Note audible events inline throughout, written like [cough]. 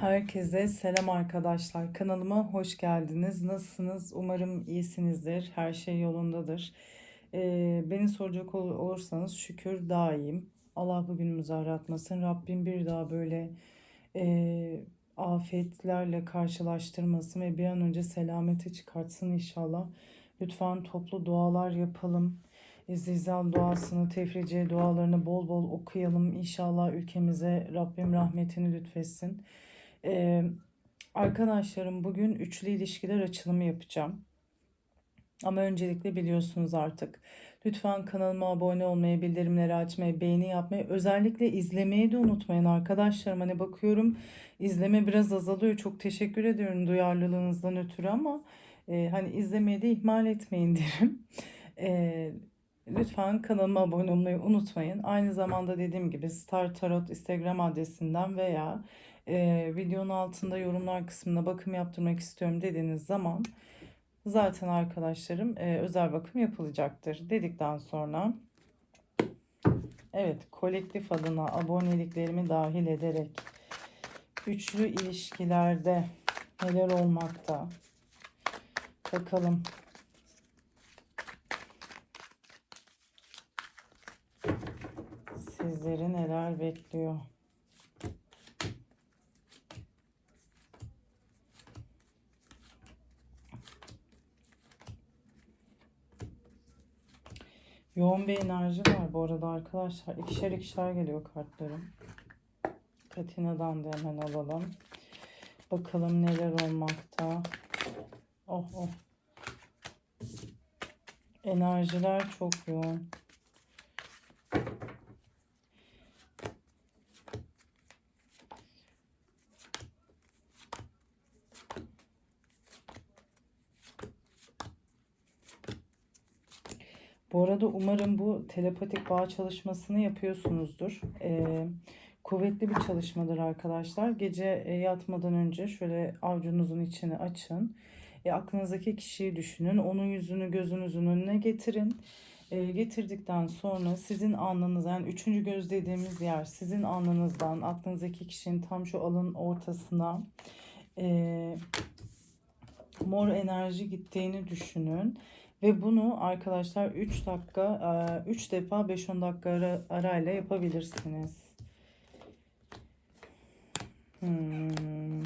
Herkese selam arkadaşlar. Kanalıma hoş geldiniz. Nasılsınız? Umarım iyisinizdir. Her şey yolundadır. Ee, beni soracak ol- olursanız şükür daha iyiyim. Allah bugünümüzü aratmasın. Rabbim bir daha böyle e, afetlerle karşılaştırmasın ve bir an önce selamete çıkartsın inşallah. Lütfen toplu dualar yapalım. E, Zilzal duasını, tefriciye dualarını bol bol okuyalım. İnşallah ülkemize Rabbim rahmetini lütfetsin. Ee, arkadaşlarım bugün üçlü ilişkiler açılımı yapacağım. Ama öncelikle biliyorsunuz artık. Lütfen kanalıma abone olmayı, bildirimleri açmayı, beğeni yapmayı, özellikle izlemeyi de unutmayın arkadaşlarım. Hani bakıyorum izleme biraz azalıyor. Çok teşekkür ediyorum duyarlılığınızdan ötürü ama e, hani izlemeyi de ihmal etmeyin [laughs] derim. E, lütfen kanalıma abone olmayı unutmayın. Aynı zamanda dediğim gibi Star Tarot Instagram adresinden veya e, videonun altında yorumlar kısmına bakım yaptırmak istiyorum dediğiniz zaman zaten arkadaşlarım e, özel bakım yapılacaktır dedikten sonra evet kolektif adına aboneliklerimi dahil ederek üçlü ilişkilerde neler olmakta bakalım sizleri neler bekliyor. Yoğun bir enerji var bu arada arkadaşlar. İkişer ikişer geliyor kartlarım. Katina'dan da hemen alalım. Bakalım neler olmakta. Oh oh. Enerjiler çok yoğun. Bu arada umarım bu telepatik bağ çalışmasını yapıyorsunuzdur. Ee, kuvvetli bir çalışmadır arkadaşlar. Gece e, yatmadan önce şöyle avucunuzun içini açın. E, aklınızdaki kişiyi düşünün. Onun yüzünü gözünüzün önüne getirin. E, getirdikten sonra sizin alnınız yani üçüncü göz dediğimiz yer sizin alnınızdan aklınızdaki kişinin tam şu alın ortasına e, mor enerji gittiğini düşünün. Ve bunu arkadaşlar 3 dakika 3 defa 5-10 dakika ara, arayla yapabilirsiniz. Hmm.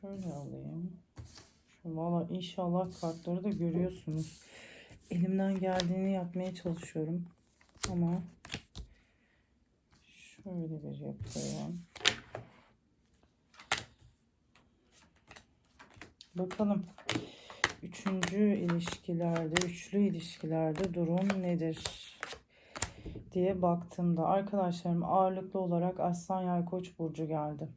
Şöyle alayım. Valla inşallah kartları da görüyorsunuz. Elimden geldiğini yapmaya çalışıyorum. Ama şöyle bir yapayım. Bakalım. Üçüncü ilişkilerde, üçlü ilişkilerde durum nedir? diye baktığımda arkadaşlarım ağırlıklı olarak Aslan Yay Koç burcu geldi.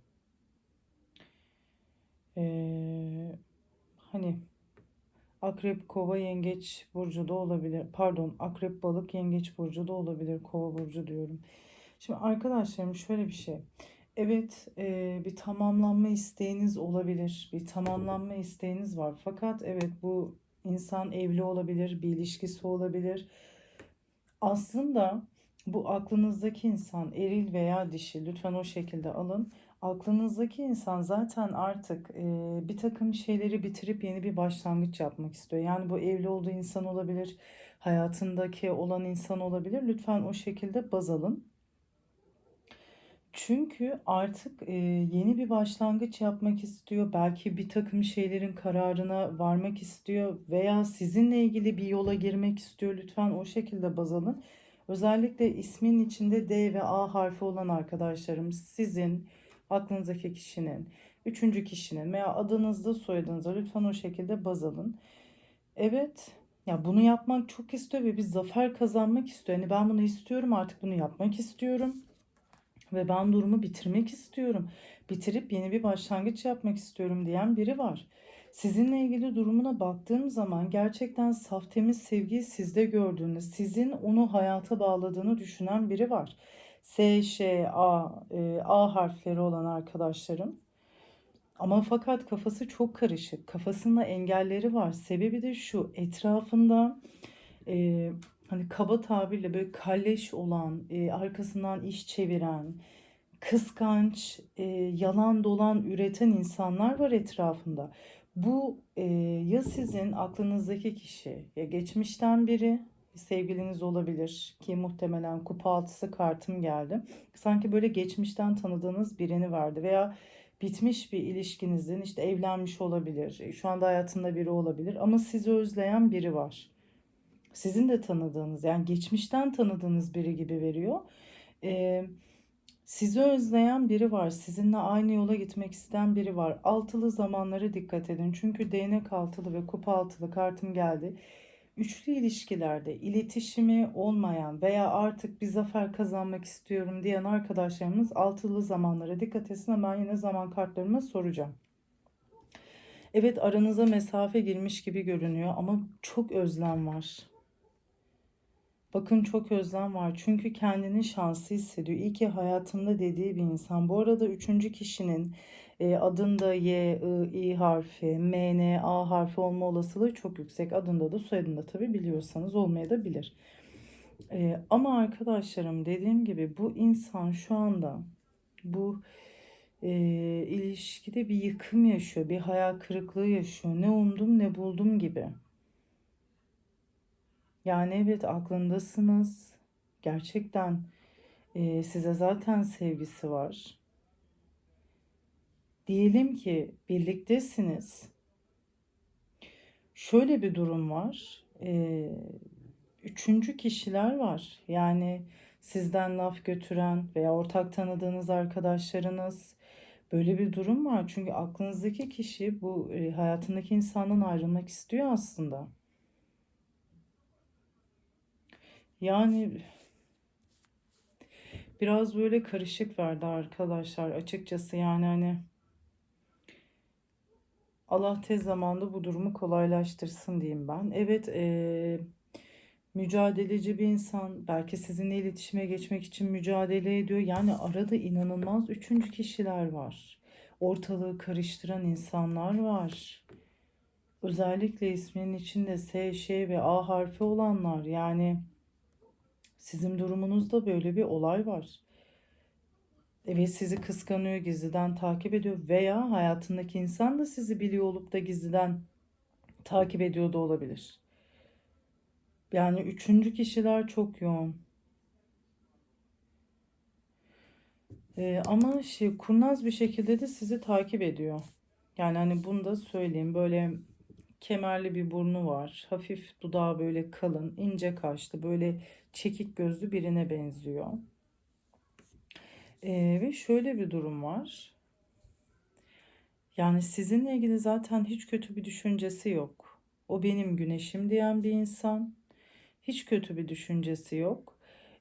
Ee, hani Akrep, Kova, Yengeç burcu da olabilir. Pardon, Akrep, Balık, Yengeç burcu da olabilir. Kova burcu diyorum. Şimdi arkadaşlarım şöyle bir şey. Evet, e, bir tamamlanma isteğiniz olabilir. Bir tamamlanma isteğiniz var. Fakat evet bu insan evli olabilir, bir ilişkisi olabilir. Aslında bu aklınızdaki insan eril veya dişi lütfen o şekilde alın. Aklınızdaki insan zaten artık e, bir takım şeyleri bitirip yeni bir başlangıç yapmak istiyor. Yani bu evli olduğu insan olabilir, hayatındaki olan insan olabilir. Lütfen o şekilde baz alın. Çünkü artık e, yeni bir başlangıç yapmak istiyor. Belki bir takım şeylerin kararına varmak istiyor veya sizinle ilgili bir yola girmek istiyor. Lütfen o şekilde baz alın. Özellikle ismin içinde D ve A harfi olan arkadaşlarım sizin aklınızdaki kişinin, üçüncü kişinin veya adınızda soyadınızda lütfen o şekilde baz alın. Evet, ya bunu yapmak çok istiyor ve bir zafer kazanmak istiyor. Yani ben bunu istiyorum artık bunu yapmak istiyorum. Ve ben durumu bitirmek istiyorum. Bitirip yeni bir başlangıç yapmak istiyorum diyen biri var. Sizinle ilgili durumuna baktığım zaman gerçekten saf temiz sevgiyi sizde gördüğünü, sizin onu hayata bağladığını düşünen biri var. S, Ş, A, e, A harfleri olan arkadaşlarım. Ama fakat kafası çok karışık. Kafasında engelleri var. Sebebi de şu etrafında e, hani kaba tabirle böyle kalleş olan, e, arkasından iş çeviren, kıskanç, e, yalan dolan üreten insanlar var etrafında. Bu e, ya sizin aklınızdaki kişi ya geçmişten biri bir sevgiliniz olabilir ki muhtemelen kupa altısı kartım geldi. Sanki böyle geçmişten tanıdığınız birini verdi veya bitmiş bir ilişkinizin işte evlenmiş olabilir. e, Şu anda hayatında biri olabilir ama sizi özleyen biri var. Sizin de tanıdığınız yani geçmişten tanıdığınız biri gibi veriyor. Ee, sizi özleyen biri var. Sizinle aynı yola gitmek isteyen biri var. Altılı zamanlara dikkat edin. Çünkü değnek altılı ve kupa altılı kartım geldi. Üçlü ilişkilerde iletişimi olmayan veya artık bir zafer kazanmak istiyorum diyen arkadaşlarımız altılı zamanlara dikkat etsin ben yine zaman kartlarıma soracağım. Evet aranıza mesafe girmiş gibi görünüyor ama çok özlem var. Bakın çok özlem var çünkü kendini şanslı hissediyor. İyi ki hayatımda dediği bir insan. Bu arada üçüncü kişinin e, adında Y, I, İ harfi, M, N, A harfi olma olasılığı çok yüksek. Adında da soyadında tabii biliyorsanız olmaya da bilir. E, ama arkadaşlarım dediğim gibi bu insan şu anda bu e, ilişkide bir yıkım yaşıyor, bir hayal kırıklığı yaşıyor. Ne umdum ne buldum gibi. Yani evet aklındasınız. Gerçekten e, size zaten sevgisi var. Diyelim ki birliktesiniz. Şöyle bir durum var. E, üçüncü kişiler var. Yani sizden laf götüren veya ortak tanıdığınız arkadaşlarınız. Böyle bir durum var. Çünkü aklınızdaki kişi bu hayatındaki insandan ayrılmak istiyor aslında. Yani biraz böyle karışık verdi arkadaşlar açıkçası yani hani Allah tez zamanda bu durumu kolaylaştırsın diyeyim ben. Evet eee, mücadeleci bir insan belki sizinle iletişime geçmek için mücadele ediyor. Yani arada inanılmaz üçüncü kişiler var. Ortalığı karıştıran insanlar var. Özellikle isminin içinde S, Ş ve A harfi olanlar yani sizin durumunuzda böyle bir olay var. Evet sizi kıskanıyor, gizliden takip ediyor veya hayatındaki insan da sizi biliyor olup da gizliden takip ediyor da olabilir. Yani üçüncü kişiler çok yoğun. Ee, ama şey kurnaz bir şekilde de sizi takip ediyor. Yani hani bunu da söyleyeyim. Böyle kemerli bir burnu var. Hafif dudağı böyle kalın, ince kaşlı, böyle çekik gözlü birine benziyor. Ee, ve şöyle bir durum var. Yani sizinle ilgili zaten hiç kötü bir düşüncesi yok. O benim güneşim diyen bir insan. Hiç kötü bir düşüncesi yok.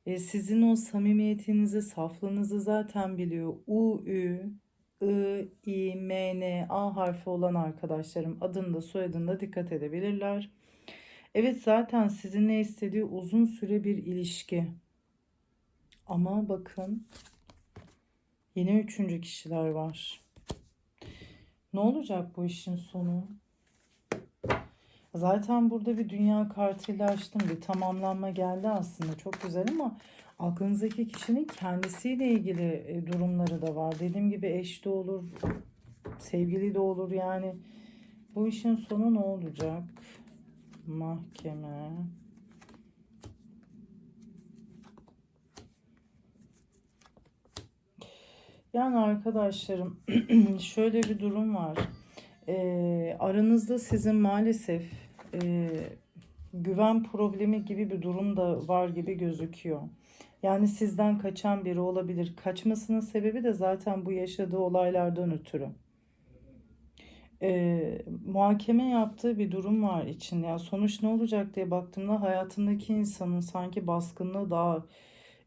Ee, sizin o samimiyetinizi, saflığınızı zaten biliyor. U, Ü, I, I, M, N, A harfi olan arkadaşlarım adında soyadında dikkat edebilirler. Evet zaten sizin ne istediği uzun süre bir ilişki. Ama bakın yine üçüncü kişiler var. Ne olacak bu işin sonu? Zaten burada bir dünya kartıyla açtım. Bir tamamlanma geldi aslında. Çok güzel ama aklınızdaki kişinin kendisiyle ilgili e, durumları da var. Dediğim gibi eş de olur, sevgili de olur yani. Bu işin sonu ne olacak? Mahkeme. Yani arkadaşlarım [clears throat] şöyle bir durum var. Ee, aranızda sizin maalesef e, güven problemi gibi bir durum da var gibi gözüküyor. Yani sizden kaçan biri olabilir. Kaçmasının sebebi de zaten bu yaşadığı olaylardan ötürü. Ee, muhakeme yaptığı bir durum var için. Ya sonuç ne olacak diye baktığımda hayatındaki insanın sanki baskınlığı daha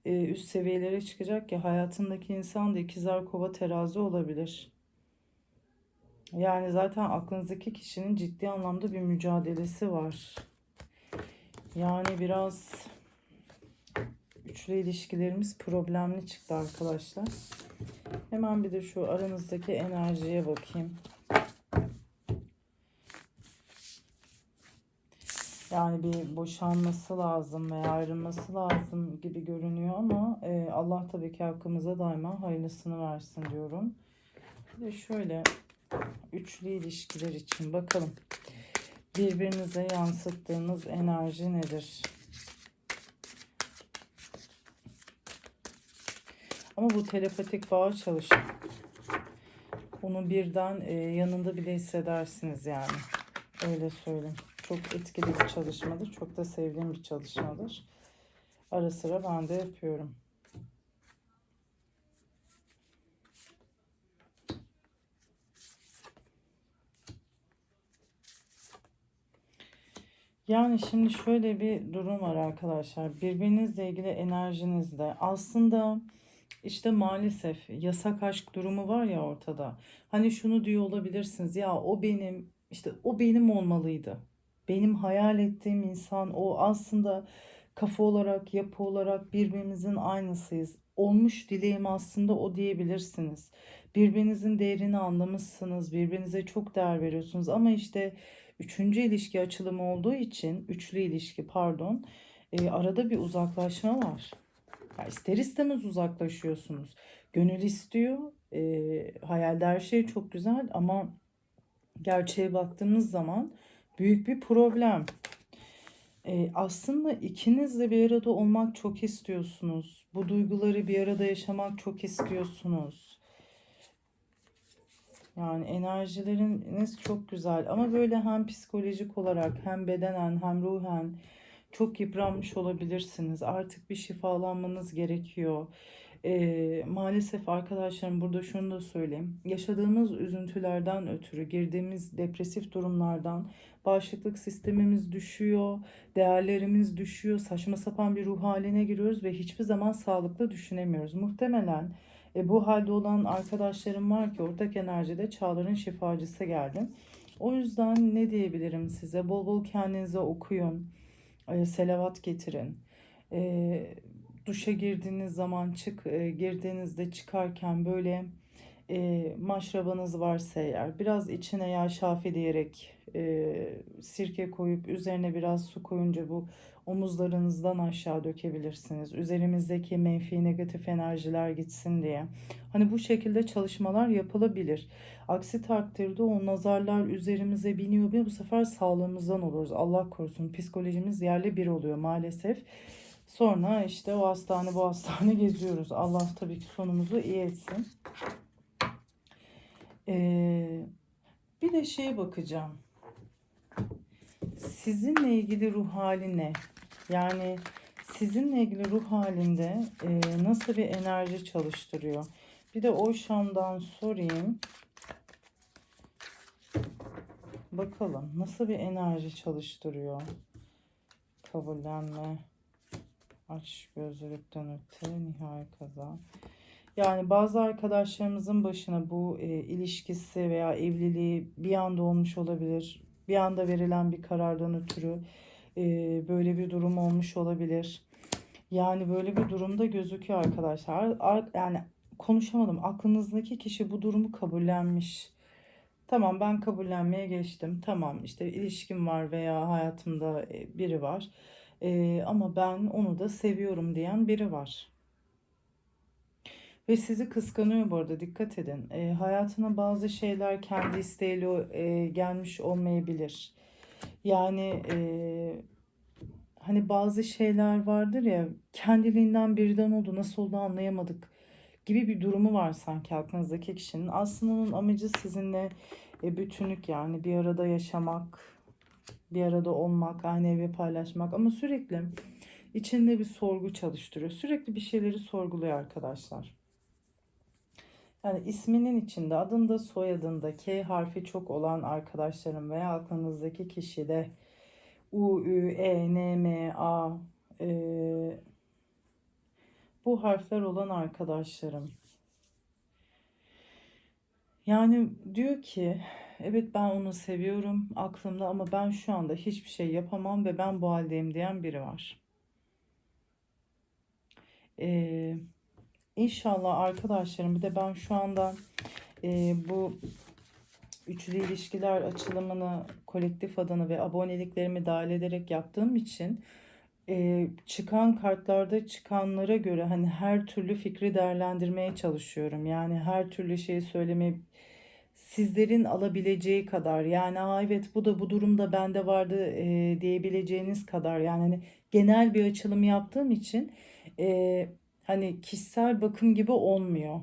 e, üst seviyelere çıkacak ki hayatındaki insan da ikizler kova terazi olabilir. Yani zaten aklınızdaki kişinin ciddi anlamda bir mücadelesi var. Yani biraz üçlü ilişkilerimiz problemli çıktı arkadaşlar. Hemen bir de şu aranızdaki enerjiye bakayım. Yani bir boşanması lazım veya ayrılması lazım gibi görünüyor ama e, Allah tabii ki hakkımıza daima hayırlısını versin diyorum. De şöyle üçlü ilişkiler için bakalım. Birbirinize yansıttığınız enerji nedir? Ama bu telepatik bağ çalışır. Onu birden e, yanında bile hissedersiniz yani. Öyle söyleyeyim. Çok etkili bir çalışmadır. Çok da sevdiğim bir çalışmadır. Ara sıra ben de yapıyorum. Yani şimdi şöyle bir durum var arkadaşlar. Birbirinizle ilgili enerjinizde aslında işte maalesef yasak aşk durumu var ya ortada. Hani şunu diyor olabilirsiniz ya o benim işte o benim olmalıydı. Benim hayal ettiğim insan o aslında kafa olarak yapı olarak birbirimizin aynısıyız. Olmuş dileğim aslında o diyebilirsiniz. Birbirinizin değerini anlamışsınız. Birbirinize çok değer veriyorsunuz ama işte üçüncü ilişki açılımı olduğu için üçlü ilişki pardon e, arada bir uzaklaşma var. Ya ister istemez uzaklaşıyorsunuz. Gönül istiyor. E, hayalde her şey çok güzel ama gerçeğe baktığımız zaman büyük bir problem. E, aslında ikiniz de bir arada olmak çok istiyorsunuz. Bu duyguları bir arada yaşamak çok istiyorsunuz. Yani enerjileriniz çok güzel ama böyle hem psikolojik olarak hem bedenen hem ruhen çok yıpranmış olabilirsiniz. Artık bir şifalanmanız gerekiyor. Ee, maalesef arkadaşlarım burada şunu da söyleyeyim. Yaşadığımız üzüntülerden ötürü, girdiğimiz depresif durumlardan bağışıklık sistemimiz düşüyor, değerlerimiz düşüyor, saçma sapan bir ruh haline giriyoruz ve hiçbir zaman sağlıklı düşünemiyoruz. Muhtemelen e, bu halde olan arkadaşlarım var ki ortak enerjide çağların şifacısı geldi. O yüzden ne diyebilirim size? Bol bol kendinize okuyun, selavat getirin. E, duşa girdiğiniz zaman çık, e, girdiğinizde çıkarken böyle e, maşrabanız varsa eğer biraz içine yağ şafi diyerek e, sirke koyup üzerine biraz su koyunca bu omuzlarınızdan aşağı dökebilirsiniz. Üzerimizdeki menfi negatif enerjiler gitsin diye. Hani bu şekilde çalışmalar yapılabilir. Aksi takdirde o nazarlar üzerimize biniyor ve bu sefer sağlığımızdan oluruz. Allah korusun psikolojimiz yerle bir oluyor maalesef. Sonra işte o hastane bu hastane [laughs] geziyoruz. Allah tabii ki sonumuzu iyi etsin. Ee, bir de şeye bakacağım. Sizinle ilgili ruh hali ne? Yani sizinle ilgili ruh halinde e, nasıl bir enerji çalıştırıyor? Bir de o şamdan sorayım. Bakalım nasıl bir enerji çalıştırıyor? Kabullenme. Aç gözlülükten öte nihai kazan. Yani bazı arkadaşlarımızın başına bu e, ilişkisi veya evliliği bir anda olmuş olabilir. Bir anda verilen bir karardan ötürü e, böyle bir durum olmuş olabilir. Yani böyle bir durumda gözüküyor arkadaşlar. Ar yani konuşamadım. Aklınızdaki kişi bu durumu kabullenmiş. Tamam ben kabullenmeye geçtim. Tamam işte ilişkim var veya hayatımda e, biri var. E, ama ben onu da seviyorum diyen biri var. Ve sizi kıskanıyor bu arada dikkat edin. E, hayatına bazı şeyler kendi isteğiyle e, gelmiş olmayabilir. Yani e, hani bazı şeyler vardır ya kendiliğinden birden oldu nasıl oldu anlayamadık gibi bir durumu var sanki aklınızdaki kişinin. Aslında onun amacı sizinle e, bütünlük yani bir arada yaşamak, bir arada olmak, aynı evi paylaşmak ama sürekli içinde bir sorgu çalıştırıyor. Sürekli bir şeyleri sorguluyor arkadaşlar. Yani isminin içinde adında soyadında K harfi çok olan arkadaşlarım veya aklınızdaki kişide U, Ü, E, N, M, A e, bu harfler olan arkadaşlarım. Yani diyor ki evet ben onu seviyorum aklımda ama ben şu anda hiçbir şey yapamam ve ben bu haldeyim diyen biri var. Eee İnşallah arkadaşlarım bir de ben şu anda e, bu üçlü ilişkiler açılımını kolektif adına ve aboneliklerimi dahil ederek yaptığım için e, çıkan kartlarda çıkanlara göre hani her türlü fikri değerlendirmeye çalışıyorum. Yani her türlü şeyi söylemeye sizlerin alabileceği kadar yani Aa, evet bu da bu durumda bende vardı e, diyebileceğiniz kadar yani hani genel bir açılım yaptığım için e, hani kişisel bakım gibi olmuyor.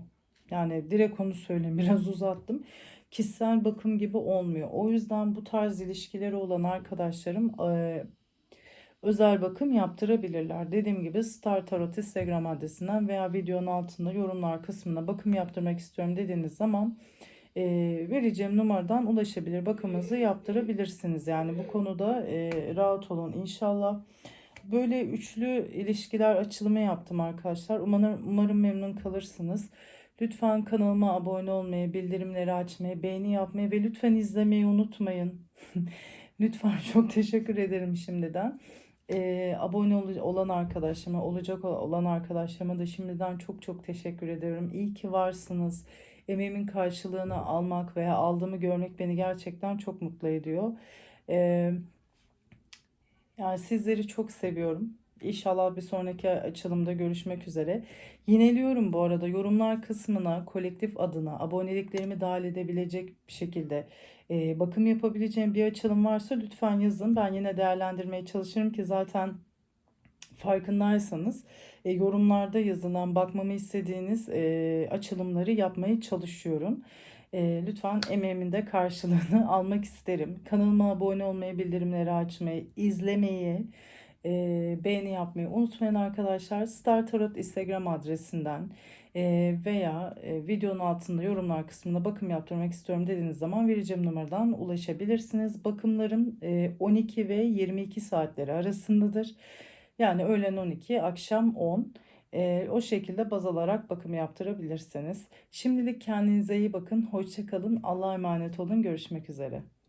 Yani direkt onu söyleyeyim biraz uzattım. Kişisel bakım gibi olmuyor. O yüzden bu tarz ilişkileri olan arkadaşlarım e, özel bakım yaptırabilirler. Dediğim gibi Star Tarot Instagram adresinden veya videonun altında yorumlar kısmına bakım yaptırmak istiyorum dediğiniz zaman e, vereceğim numaradan ulaşabilir. Bakımınızı yaptırabilirsiniz. Yani bu konuda e, rahat olun inşallah. Böyle üçlü ilişkiler açılımı yaptım arkadaşlar. Umarım, umarım memnun kalırsınız. Lütfen kanalıma abone olmayı, bildirimleri açmayı, beğeni yapmayı ve lütfen izlemeyi unutmayın. [laughs] Lütfen çok teşekkür ederim şimdiden. Ee, abone ol- olan arkadaşlarıma, olacak olan arkadaşlarıma da şimdiden çok çok teşekkür ederim. İyi ki varsınız. Emeğimin karşılığını almak veya aldığımı görmek beni gerçekten çok mutlu ediyor. Ee, yani sizleri çok seviyorum. İnşallah bir sonraki açılımda görüşmek üzere. Yineliyorum bu arada yorumlar kısmına kolektif adına aboneliklerimi dahil edebilecek bir şekilde e, bakım yapabileceğim bir açılım varsa lütfen yazın. Ben yine değerlendirmeye çalışırım ki zaten farkındaysanız e, yorumlarda yazılan bakmamı istediğiniz e, açılımları yapmaya çalışıyorum. E, lütfen emeğimin de karşılığını [laughs] almak isterim. Kanalıma abone olmayı, bildirimleri açmayı, izlemeyi, e, beğeni yapmayı unutmayın arkadaşlar. Star Tarot Instagram adresinden e, veya e, videonun altında yorumlar kısmında bakım yaptırmak istiyorum dediğiniz zaman vereceğim numaradan ulaşabilirsiniz. Bakımlarım e, 12 ve 22 saatleri arasındadır. Yani öğlen 12, akşam 10. E, o şekilde baz alarak bakım yaptırabilirsiniz. Şimdilik kendinize iyi bakın. Hoşça kalın. Allah'a emanet olun. Görüşmek üzere.